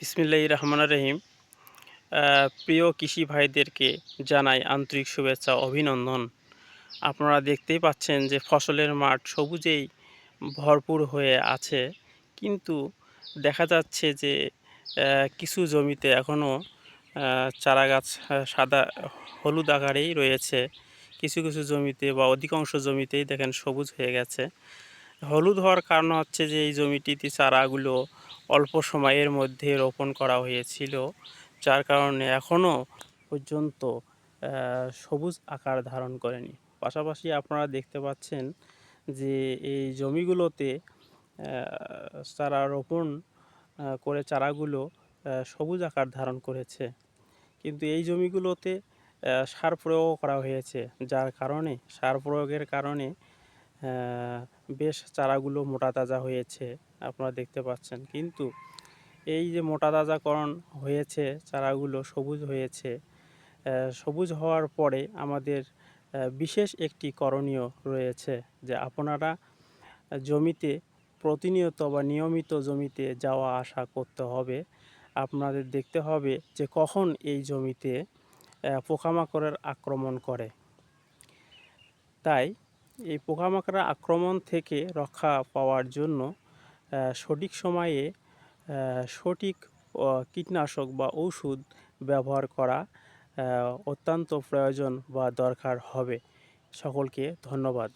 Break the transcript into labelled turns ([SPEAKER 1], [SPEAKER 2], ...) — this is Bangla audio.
[SPEAKER 1] বিসমিল্লাহ রহমান রহিম। প্রিয় কৃষি ভাইদেরকে জানাই আন্তরিক শুভেচ্ছা, অভিনন্দন। আপনারা দেখতেই পাচ্ছেন যে ফসলের মাঠ সবুজেই ভরপুর হয়ে আছে। কিন্তু দেখা যাচ্ছে যে কিছু জমিতে এখনও চারা গাছ সাদা, হলুদ আকারেই রয়েছে। কিছু কিছু জমিতে বা অধিকাংশ জমিতেই দেখেন সবুজ হয়ে গেছে। হলুদ হওয়ার কারণ হচ্ছে যে, এই জমিটিতে চারাগুলো অল্প সময়ের মধ্যে রোপণ করা হয়েছিল, যার কারণে এখনও পর্যন্ত সবুজ আকার ধারণ করেনি। পাশাপাশি আপনারা দেখতে পাচ্ছেন যে এই জমিগুলোতে চারা রোপণ করে চারাগুলো সবুজ আকার ধারণ করেছে। কিন্তু এই জমিগুলোতে সার প্রয়োগ করা হয়েছে, যার কারণে, সার প্রয়োগের কারণে বেশ চারাগুলো মোটা তাজা হয়েছে, আপনারা দেখতে পাচ্ছেন। কিন্তু এই যে মোটা তাজাকরণ হয়েছে, চারাগুলো সবুজ হয়েছে সবুজ হওয়ার পরে আমাদের বিশেষ একটি করণীয় রয়েছে যে আপনারা জমিতে প্রতিনিয়ত বা নিয়মিত জমিতে যাওয়া আসা করতে হবে। আপনাদের দেখতে হবে যে কখন এই জমিতে পোকামাকড়ের আক্রমণ করে। তাই এই পোকামাকড়া আক্রমণ থেকে রক্ষা পাওয়ার জন্য সঠিক সময়ে সঠিক কীটনাশক বা ঔষধ ব্যবহার করা অত্যন্ত প্রয়োজন বা দরকার হবে। সকলকে ধন্যবাদ।